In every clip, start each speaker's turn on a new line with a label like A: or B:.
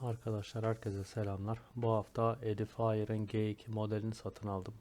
A: Arkadaşlar herkese selamlar. Bu hafta Edifire'ın G2 modelini satın aldım.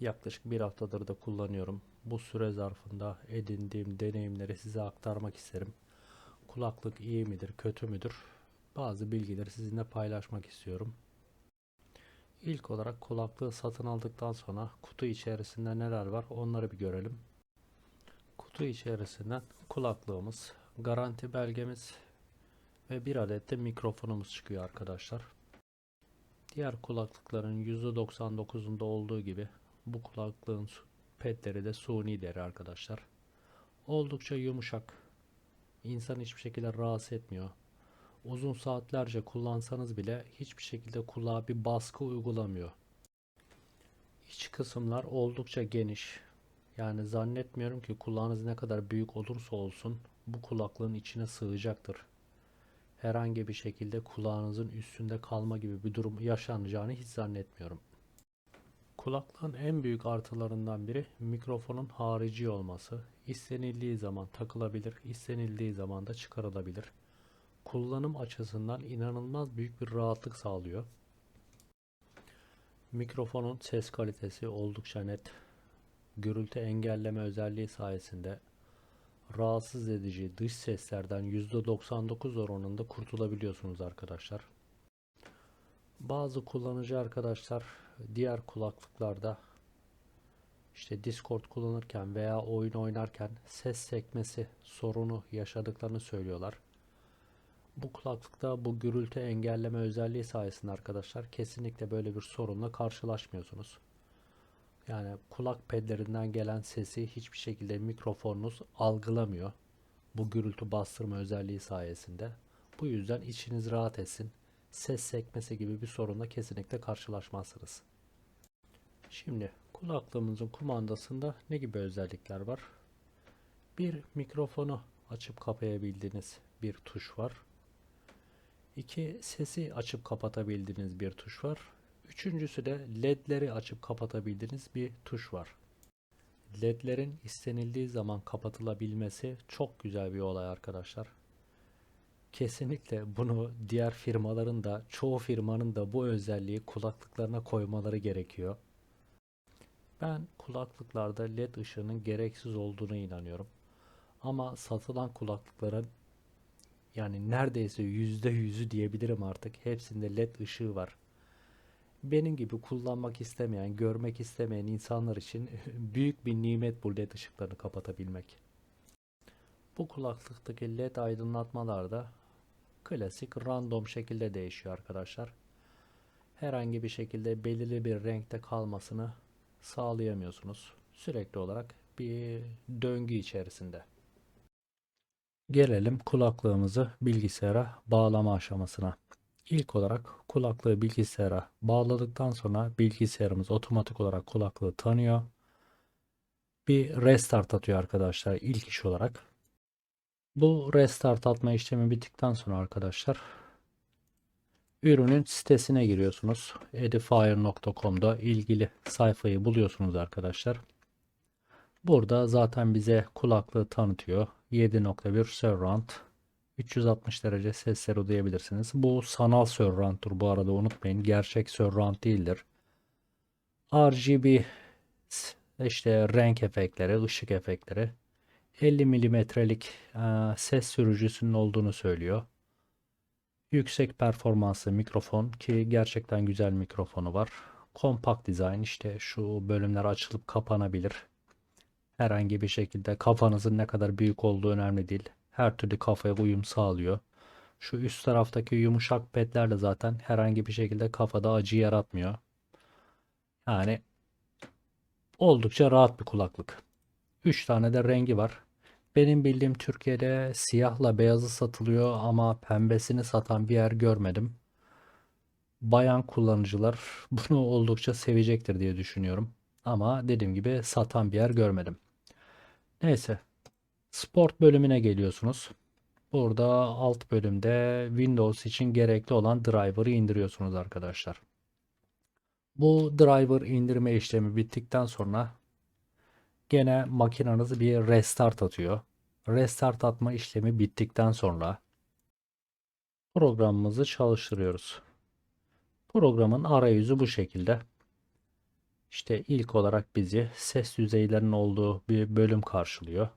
A: Yaklaşık bir haftadır da kullanıyorum. Bu süre zarfında edindiğim deneyimleri size aktarmak isterim. Kulaklık iyi midir, kötü müdür? Bazı bilgileri sizinle paylaşmak istiyorum. İlk olarak kulaklığı satın aldıktan sonra kutu içerisinde neler var onları bir görelim. Kutu içerisinden kulaklığımız, garanti belgemiz, ve bir adet de mikrofonumuz çıkıyor arkadaşlar. Diğer kulaklıkların %99'unda olduğu gibi bu kulaklığın pedleri de suni deri arkadaşlar. Oldukça yumuşak. İnsan hiçbir şekilde rahatsız etmiyor. Uzun saatlerce kullansanız bile hiçbir şekilde kulağa bir baskı uygulamıyor. İç kısımlar oldukça geniş. Yani zannetmiyorum ki kulağınız ne kadar büyük olursa olsun bu kulaklığın içine sığacaktır herhangi bir şekilde kulağınızın üstünde kalma gibi bir durum yaşanacağını hiç zannetmiyorum. Kulaklığın en büyük artılarından biri mikrofonun harici olması. İstenildiği zaman takılabilir, istenildiği zaman da çıkarılabilir. Kullanım açısından inanılmaz büyük bir rahatlık sağlıyor. Mikrofonun ses kalitesi oldukça net. Gürültü engelleme özelliği sayesinde rahatsız edici dış seslerden %99 oranında kurtulabiliyorsunuz arkadaşlar. Bazı kullanıcı arkadaşlar diğer kulaklıklarda işte Discord kullanırken veya oyun oynarken ses sekmesi sorunu yaşadıklarını söylüyorlar. Bu kulaklıkta bu gürültü engelleme özelliği sayesinde arkadaşlar kesinlikle böyle bir sorunla karşılaşmıyorsunuz. Yani kulak pedlerinden gelen sesi hiçbir şekilde mikrofonunuz algılamıyor. Bu gürültü bastırma özelliği sayesinde. Bu yüzden içiniz rahat etsin. Ses sekmesi gibi bir sorunla kesinlikle karşılaşmazsınız. Şimdi kulaklığımızın kumandasında ne gibi özellikler var? Bir mikrofonu açıp kapayabildiğiniz bir tuş var. İki sesi açıp kapatabildiğiniz bir tuş var. Üçüncüsü de ledleri açıp kapatabildiğiniz bir tuş var. Ledlerin istenildiği zaman kapatılabilmesi çok güzel bir olay arkadaşlar. Kesinlikle bunu diğer firmaların da çoğu firmanın da bu özelliği kulaklıklarına koymaları gerekiyor. Ben kulaklıklarda led ışığının gereksiz olduğunu inanıyorum. Ama satılan kulaklıkların yani neredeyse yüzde yüzü diyebilirim artık. Hepsinde led ışığı var benim gibi kullanmak istemeyen, görmek istemeyen insanlar için büyük bir nimet bu led ışıklarını kapatabilmek. Bu kulaklıktaki led aydınlatmalar da klasik random şekilde değişiyor arkadaşlar. Herhangi bir şekilde belirli bir renkte kalmasını sağlayamıyorsunuz. Sürekli olarak bir döngü içerisinde. Gelelim kulaklığımızı bilgisayara bağlama aşamasına. İlk olarak kulaklığı bilgisayara bağladıktan sonra bilgisayarımız otomatik olarak kulaklığı tanıyor. Bir restart atıyor arkadaşlar ilk iş olarak. Bu restart atma işlemi bittikten sonra arkadaşlar ürünün sitesine giriyorsunuz. edifier.com'da ilgili sayfayı buluyorsunuz arkadaşlar. Burada zaten bize kulaklığı tanıtıyor. 7.1 surround 360 derece sesleri duyabilirsiniz. Bu sanal surround'tur bu arada unutmayın. Gerçek surround değildir. RGB işte renk efektleri, ışık efektleri 50 milimetrelik e, ses sürücüsünün olduğunu söylüyor. Yüksek performanslı mikrofon ki gerçekten güzel mikrofonu var. Kompakt dizayn işte şu bölümler açılıp kapanabilir. Herhangi bir şekilde kafanızın ne kadar büyük olduğu önemli değil her türlü kafaya uyum sağlıyor. Şu üst taraftaki yumuşak pedler de zaten herhangi bir şekilde kafada acı yaratmıyor. Yani oldukça rahat bir kulaklık. 3 tane de rengi var. Benim bildiğim Türkiye'de siyahla beyazı satılıyor ama pembesini satan bir yer görmedim. Bayan kullanıcılar bunu oldukça sevecektir diye düşünüyorum. Ama dediğim gibi satan bir yer görmedim. Neyse Sport bölümüne geliyorsunuz. Burada alt bölümde Windows için gerekli olan driver'ı indiriyorsunuz arkadaşlar. Bu driver indirme işlemi bittikten sonra gene makineniz bir restart atıyor. Restart atma işlemi bittikten sonra Programımızı çalıştırıyoruz. Programın arayüzü bu şekilde. İşte ilk olarak bizi ses düzeylerinin olduğu bir bölüm karşılıyor.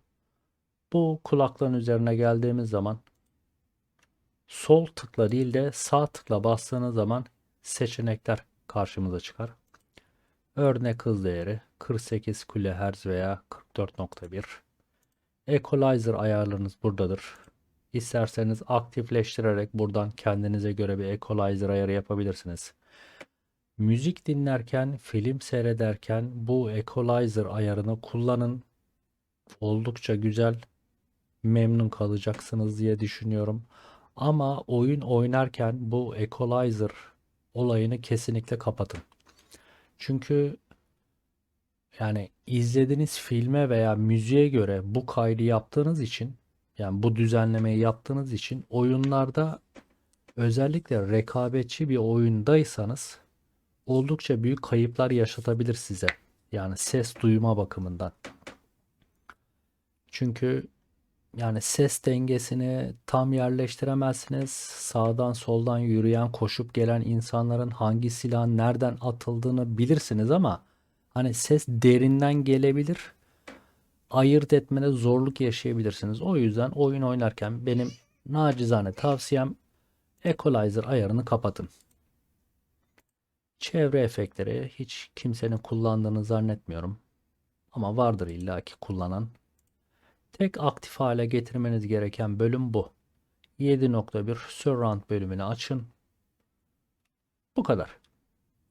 A: Bu kulaklığın üzerine geldiğimiz zaman sol tıkla değil de sağ tıkla bastığınız zaman seçenekler karşımıza çıkar. Örnek hız değeri 48 kHz veya 44.1. Equalizer ayarlarınız buradadır. İsterseniz aktifleştirerek buradan kendinize göre bir equalizer ayarı yapabilirsiniz. Müzik dinlerken, film seyrederken bu equalizer ayarını kullanın. Oldukça güzel, memnun kalacaksınız diye düşünüyorum. Ama oyun oynarken bu equalizer olayını kesinlikle kapatın. Çünkü yani izlediğiniz filme veya müziğe göre bu kaydı yaptığınız için yani bu düzenlemeyi yaptığınız için oyunlarda özellikle rekabetçi bir oyundaysanız oldukça büyük kayıplar yaşatabilir size. Yani ses duyma bakımından. Çünkü yani ses dengesini tam yerleştiremezsiniz. Sağdan soldan yürüyen, koşup gelen insanların hangi silahın nereden atıldığını bilirsiniz ama hani ses derinden gelebilir. Ayırt etmede zorluk yaşayabilirsiniz. O yüzden oyun oynarken benim nacizane tavsiyem Equalizer ayarını kapatın. Çevre efektleri hiç kimsenin kullandığını zannetmiyorum. Ama vardır illaki kullanan. Tek aktif hale getirmeniz gereken bölüm bu. 7.1 Surround bölümünü açın. Bu kadar.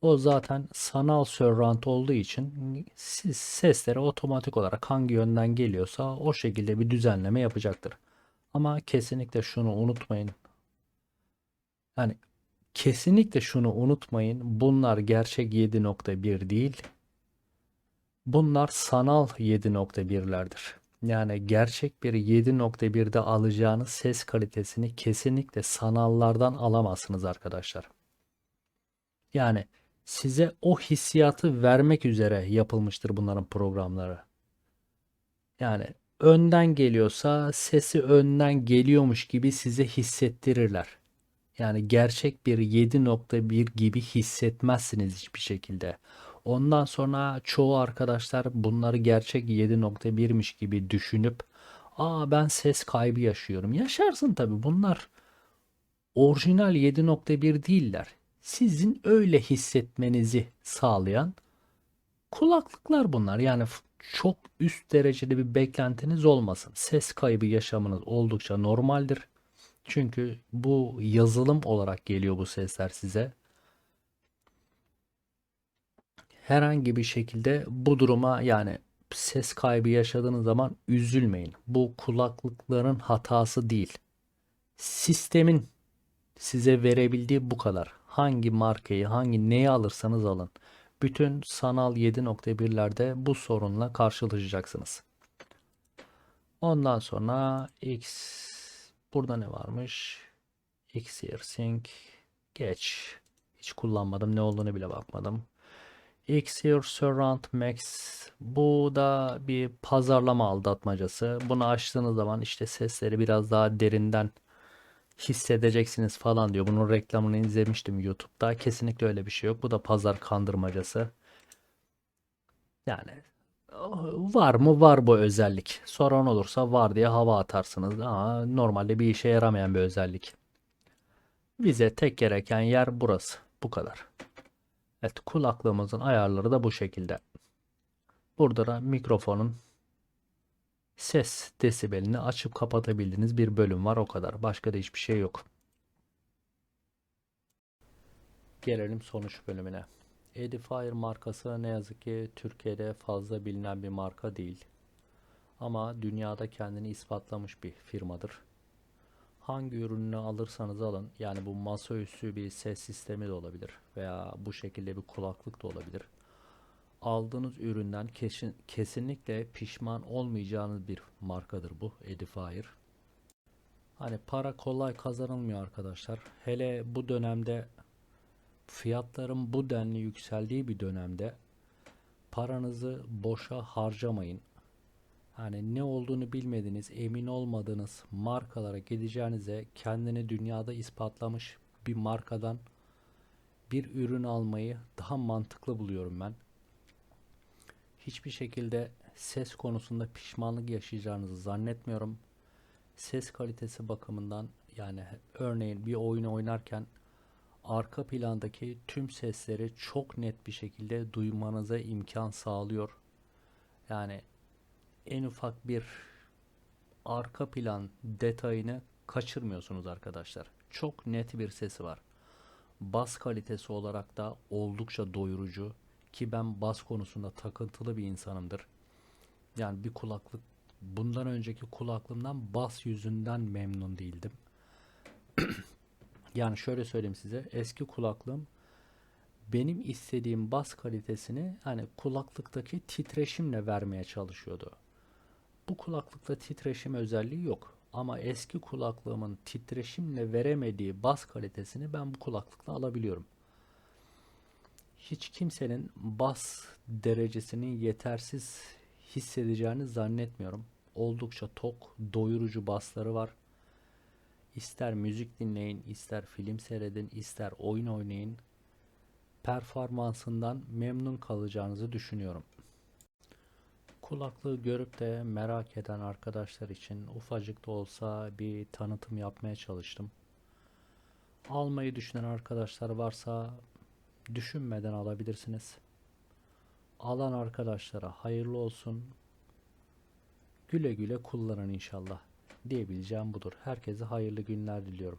A: O zaten sanal surround olduğu için siz sesleri otomatik olarak hangi yönden geliyorsa o şekilde bir düzenleme yapacaktır. Ama kesinlikle şunu unutmayın. Yani kesinlikle şunu unutmayın. Bunlar gerçek 7.1 değil. Bunlar sanal 7.1'lerdir. Yani gerçek bir 7.1'de alacağınız ses kalitesini kesinlikle sanallardan alamazsınız arkadaşlar. Yani size o hissiyatı vermek üzere yapılmıştır bunların programları. Yani önden geliyorsa sesi önden geliyormuş gibi size hissettirirler. Yani gerçek bir 7.1 gibi hissetmezsiniz hiçbir şekilde. Ondan sonra çoğu arkadaşlar bunları gerçek 7.1'miş gibi düşünüp aa ben ses kaybı yaşıyorum. Yaşarsın tabi bunlar orijinal 7.1 değiller. Sizin öyle hissetmenizi sağlayan kulaklıklar bunlar. Yani çok üst derecede bir beklentiniz olmasın. Ses kaybı yaşamınız oldukça normaldir. Çünkü bu yazılım olarak geliyor bu sesler size. Herhangi bir şekilde bu duruma yani ses kaybı yaşadığınız zaman üzülmeyin. Bu kulaklıkların hatası değil. Sistemin size verebildiği bu kadar. Hangi markayı, hangi neyi alırsanız alın. Bütün sanal 7.1'lerde bu sorunla karşılaşacaksınız. Ondan sonra X burada ne varmış? X Sync geç. Hiç kullanmadım. Ne olduğunu bile bakmadım. Xear Surround Max bu da bir pazarlama aldatmacası. Bunu açtığınız zaman işte sesleri biraz daha derinden hissedeceksiniz falan diyor. Bunun reklamını izlemiştim YouTube'da. Kesinlikle öyle bir şey yok. Bu da pazar kandırmacası. Yani var mı? Var bu özellik. Soran olursa var diye hava atarsınız. Ama normalde bir işe yaramayan bir özellik. Bize tek gereken yer burası. Bu kadar. Evet kulaklığımızın ayarları da bu şekilde. Burada da mikrofonun ses desibelini açıp kapatabildiğiniz bir bölüm var o kadar. Başka da hiçbir şey yok. Gelelim sonuç bölümüne. Edifier markası ne yazık ki Türkiye'de fazla bilinen bir marka değil. Ama dünyada kendini ispatlamış bir firmadır. Hangi ürününü alırsanız alın, yani bu masaüstü bir ses sistemi de olabilir veya bu şekilde bir kulaklık da olabilir aldığınız üründen kesin, kesinlikle pişman olmayacağınız bir markadır bu Edifier. Hani para kolay kazanılmıyor arkadaşlar. Hele bu dönemde fiyatların bu denli yükseldiği bir dönemde paranızı boşa harcamayın. Hani ne olduğunu bilmediğiniz, emin olmadığınız markalara gideceğinize kendini dünyada ispatlamış bir markadan bir ürün almayı daha mantıklı buluyorum ben. Hiçbir şekilde ses konusunda pişmanlık yaşayacağınızı zannetmiyorum. Ses kalitesi bakımından yani örneğin bir oyunu oynarken arka plandaki tüm sesleri çok net bir şekilde duymanıza imkan sağlıyor. Yani en ufak bir arka plan detayını kaçırmıyorsunuz arkadaşlar. Çok net bir sesi var. Bas kalitesi olarak da oldukça doyurucu ki ben bas konusunda takıntılı bir insanımdır. Yani bir kulaklık bundan önceki kulaklığımdan bas yüzünden memnun değildim. Yani şöyle söyleyeyim size eski kulaklığım benim istediğim bas kalitesini hani kulaklıktaki titreşimle vermeye çalışıyordu. Bu kulaklıkta titreşim özelliği yok. Ama eski kulaklığımın titreşimle veremediği bas kalitesini ben bu kulaklıkla alabiliyorum. Hiç kimsenin bas derecesinin yetersiz hissedeceğini zannetmiyorum. Oldukça tok, doyurucu basları var. İster müzik dinleyin, ister film seyredin, ister oyun oynayın. Performansından memnun kalacağınızı düşünüyorum. Kulaklığı görüp de merak eden arkadaşlar için ufacık da olsa bir tanıtım yapmaya çalıştım. Almayı düşünen arkadaşlar varsa düşünmeden alabilirsiniz. Alan arkadaşlara hayırlı olsun. Güle güle kullanın inşallah. Diyebileceğim budur. Herkese hayırlı günler diliyorum.